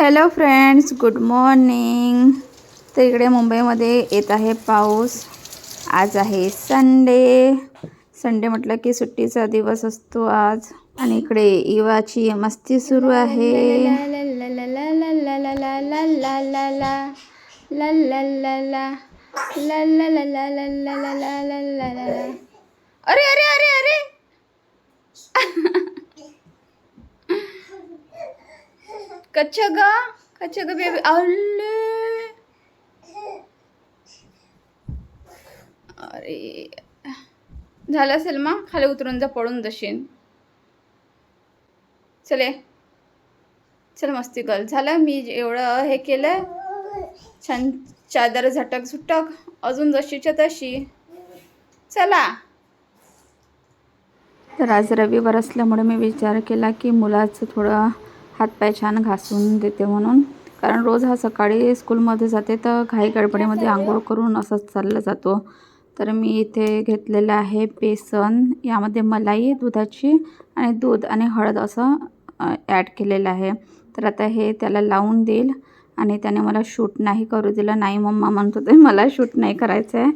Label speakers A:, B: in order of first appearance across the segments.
A: Hello friends good morning तर इकडे मुंबईमध्ये येत आहे पाऊस. आज आहे संडे संडे म्हटलं की सुट्टीचा दिवस असतो आज. आणि इकडे इवाची मस्ती सुरू आहे. अरे अरे अरे अरे. कच्छ ग कच्छ ग अरे झालं असेल मग खाली उतरून जा पडून जशीन चले. चल मस्ती कर. झालं मी एवढं हे केलं. छान चादर झटक झुटक अजून जशीच्या तशी. चला. तर आज रविवार असल्यामुळे मी विचार केला की मुलाचं थोडं हातपाय छान घासून देते म्हणून. कारण रोज हा सकाळी स्कूलमध्ये जाते तर घाई गडबडीमध्ये आंघोळ करून असंच चालला जातो. तर मी इथे घेतलेलं आहे बेसन यामध्ये मलाई दुधाची आणि दूध आणि हळद असं ॲड केलेलं आहे. तर आता हे त्याला लावून देईल आणि त्याने मला शूट नाही करू दिलं. नाही मम्मा म्हणत होते मला शूट नाही करायचं आहे.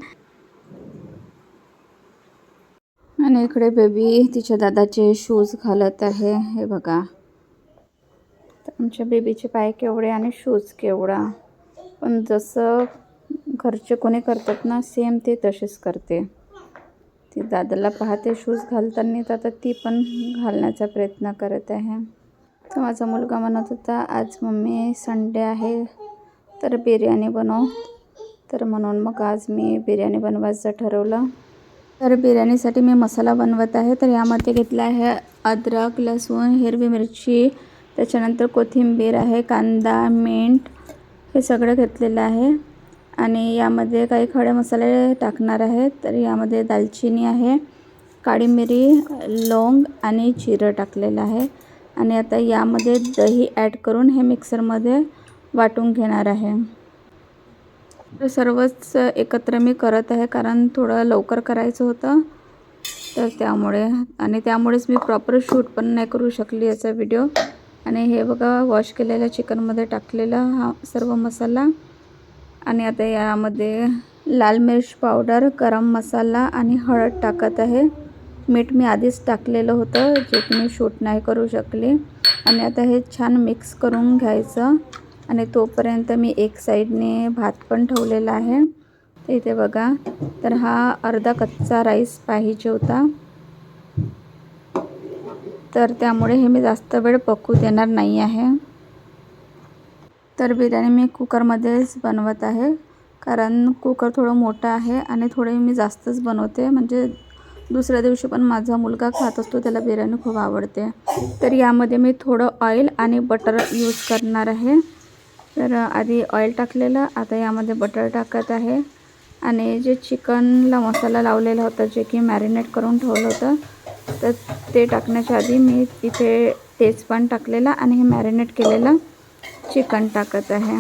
A: आणि इकडे बेबी तिच्या दादाचे शूज घालत आहे. हे बघा. आमच्या बेबीचे पाय केवढे आणि शूज केवढा? पण जसं घरचे कोणी करतात ना सेम ते तसेच करते. ती दादाला पाहते शूज घालताना तर आता ती पण घालण्याचा प्रयत्न करत आहे. तर माझा मुलगा म्हणत होता आज मम्मी संडे आहे तर बिर्याणी बनव. तर म्हणून मग आज मी बिर्याणी बनवायचं ठरवलं. तर बिर्याणीसाठी मी मसाला बनवत आहे तर यामध्ये घेतला आहे अद्रक लसूण हिरवी मिरची त्याच्यानंतर कोथिंबीर आहे कांदा मीठ हे सगळं घेतलेलं आहे. आणि यामध्ये काही खडे मसाले टाकणार आहे. तर यामध्ये दालचिनी आहे काळी मिरी लवंग आणि जिरं टाकलेलं आहे. आणि आता यामध्ये दही ॲड करून हे मिक्सरमध्ये वाटून घेणार आहे. सर्वच एकत्र मी करत आहे कारण थोडं लवकर करायचं होतं. तर त्यामुळे आणि त्यामुळेच मी प्रॉपर शूट पण नाही करू शकली याचा व्हिडिओ आणि हे बघा वॉश केलेल्या चिकनमध्ये टाकलेला हा सर्व मसाला. आणि आता यामध्ये लाल मिर्च पावडर गरम मसाला आणि हळद टाकत आहे. मीठ मी आधीच टाकलेलं होतं जे की मी शूट नाही करू शकली. आणि आता हे छान मिक्स करून घ्यायचं. आणि तोपर्यंत मी एक साईडने भात पण ठेवलेला आहे. इथे बघा तर हा अर्धा कच्चा राईस पाहिजे होता. तर त्यामुळे हे मी जास्त वेळ पकू देणार नाही आहे. तर बिर्याणी मी कुकरमध्येच बनवत आहे. कारण कुकर थोडं मोठं आहे आणि थोडे मी जास्तच बनवते. म्हणजे दुसऱ्या दिवशी पण माझा मुलगा खात असतो त्याला बिर्याणी खूप आवडते. तर यामध्ये मी थोडं ऑइल आणि बटर यूज करणार आहे. तर आधी ऑइल टाकलेलं आता यामध्ये बटर टाकत आहे. आणि जे चिकनला मसाला लावलेला होता जे की मॅरिनेट करून ठेवलं होतं तर ते टाकण्याच्या आधी मी इथे तेजपान टाकलेलं आणि हे मॅरिनेट केलेलं चिकन टाकत आहे.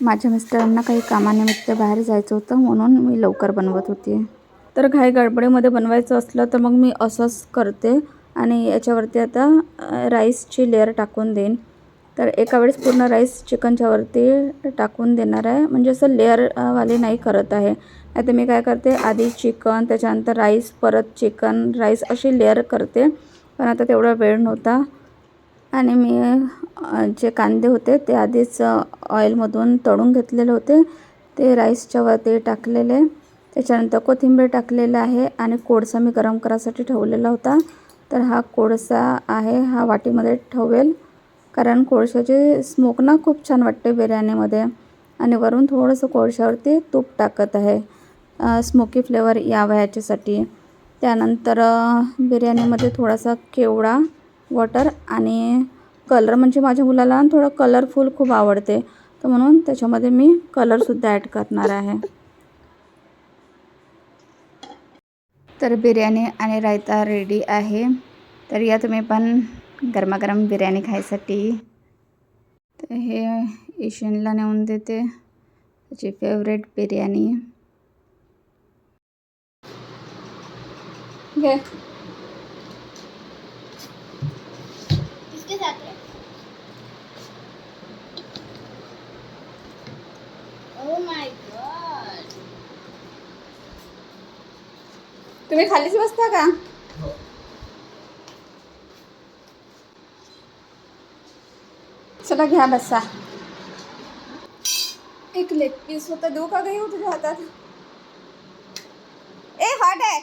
A: माझ्या मिस्टरांना काही कामानिमित्त बाहेर जायचं होतं म्हणून मी लवकर बनवत होती. तर घाई गडबडीमध्ये बनवायचं असलं तर मग मी असंच करते आणि याच्यावरती आता राईसची लेअर टाकून देईन. तर एका वेळेस पूर्ण राईस चिकनच्या वरती टाकून देणार आहे. म्हणजे असं लेअरवाले नाही करत आहे. आता मी काय करते आधी चिकन त्याच्यानंतर राईस परत चिकन राईस अशी लेअर करते. पण आता तेवढा वेळ नव्हता. आणि मी जे कांदे होते ते आधीच ऑइलमधून तळून घेतलेले होते. ते राईसच्या वरती टाकलेले. त्याच्यानंतर कोथिंबीर टाकलेलं आहे आणि कोळसा मी गरम करायसाठी ठेवलेला होता. तर हा कोळसा आहे हा वाटीमध्ये ठेवेल. कारण कोळशाची स्मोक ना खूप छान वाटते बिर्याणीमध्ये. आणि वरून थोडंसं कोळशावरती तूप टाकत आहे. स्मोकी फ्लेवर यावं याच्यासाठी त्यानंतर बिर्याणीमध्ये थोडासा केवडा वॉटर आणि कलर म्हणजे माझ्या मुलाला थोडं कलरफुल खूप आवडते. तर म्हणून त्याच्यामध्ये मी कलरसुद्धा ॲड करणार आहे. तर बिर्याणी आणि रायता रेडी आहे. तर या तुम्ही पण गरमागरम बिर्याणी खायसाठी. तर हे ईशनला नेऊन देते. त्याची फेवरेट बिर्याणी. घे. तुम्ही खालीच बसता का? चला घ्या बसा. एक लेग पीस होता देऊ का गई तुझ्या हातात ए हॉट आहे.